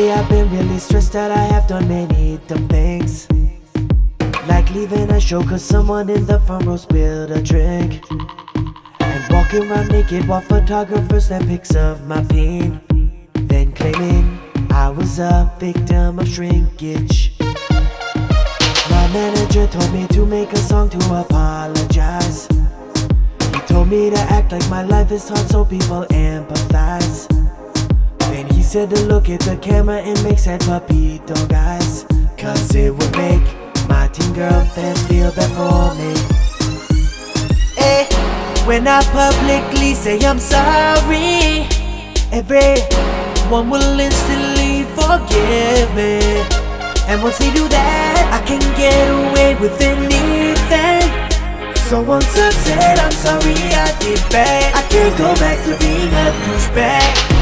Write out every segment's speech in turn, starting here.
Lately I've been really stressed out, I have done many dumb things. Like leaving a show cause someone in the front row spilled a drink. And walking around naked while photographers snap pics of my pain. Then claiming I was a victim of shrinkage. My manager told me to make a song to apologize. He told me to act like my life is hard so people empathize. Said to look at the camera and make sad puppy dog eyes. Cause it would make my teen girlfriend feel bad for me. Eh, when I publicly say I'm sorry, everyone will instantly forgive me. And once they do that, I can get away with anything. So once I've said I'm sorry, I did bad. I can't go back to being a douchebag.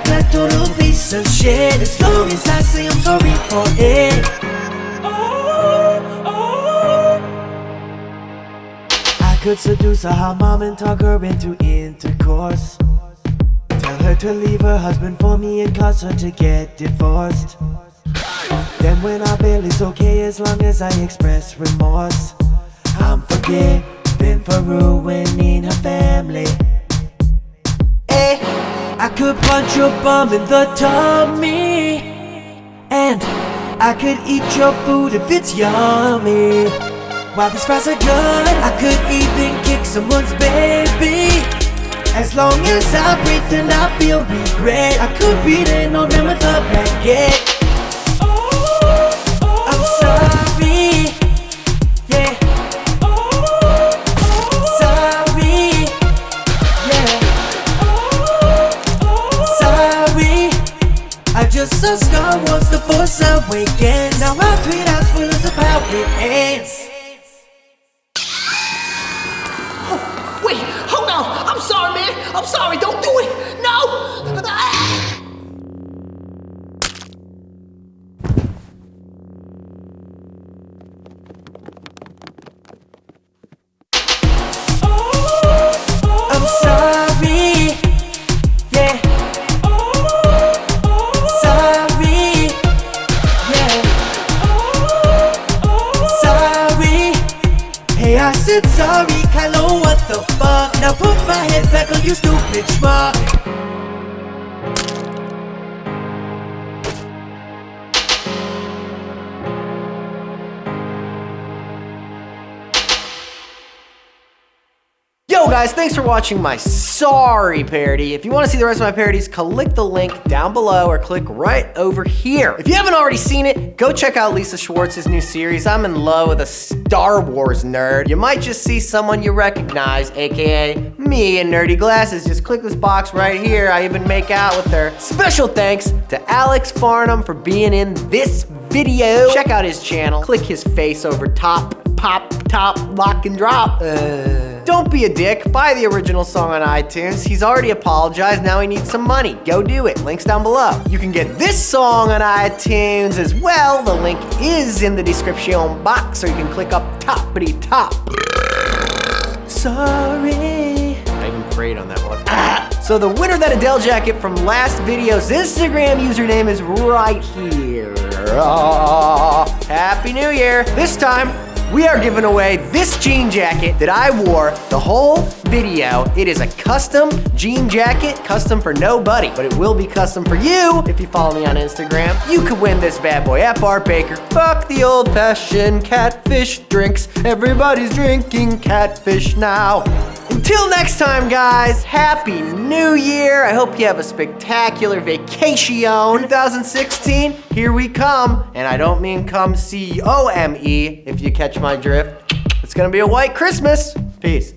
Act like total piece of shit as long as I say I'm sorry for it. I could seduce a hot mom and talk her into intercourse. Tell her to leave her husband for me and cause her to get divorced. Then when I bail, it's okay as long as I express remorse. I'm forgiven for ruining her family. I could punch your bum in the tummy. And I could eat your food if it's yummy. While these fries are good, I could even kick someone's baby. As long as I breathe and I feel regret, I could beat it on them with a baguette. Just saw Star Wars The Force Awakens. Now I tweet out spoilers of how it ends. Wait, hold on. I'm sorry, man. I'm sorry. Don't do it. I said sorry, Kylo, what the fuck? Now put my head back on you stupid schmuck. Guys, thanks for watching my sorry parody. If you want to see the rest of my parodies, click the link down below or click right over here. If you haven't already seen it, go check out Lisa Schwartz's new series. I'm in love with a Star Wars nerd. You might just see someone you recognize, aka me in nerdy glasses. Just click this box right here. I even make out with her. Special thanks to Alex Farnham for being in this video. Check out his channel. Click his face over top, pop, top, lock and drop. Uh, don't be a dick. Buy the original song on iTunes. He's already apologized. Now he needs some money. Go do it. Links down below. You can get this song on iTunes as well. The link is in the description box, or you can click up toppity top. Sorry. I even prayed on that one. Ah. So the winner that Adele jacket from last video's Instagram username is right here. Ah. Happy New Year. This time, we are giving away this jean jacket that I wore the whole video. It is a custom jean jacket, custom for nobody, but it will be custom for you if you follow me on Instagram. You could win this bad boy at Bar Baker. Fuck the old fashioned catfish drinks. Everybody's drinking catfish now. Until next time, guys, Happy New Year. I hope you have a spectacular vacation. 2016, here we come. And I don't mean come C O M E if you catch my drift. It's gonna be a white Christmas. Peace.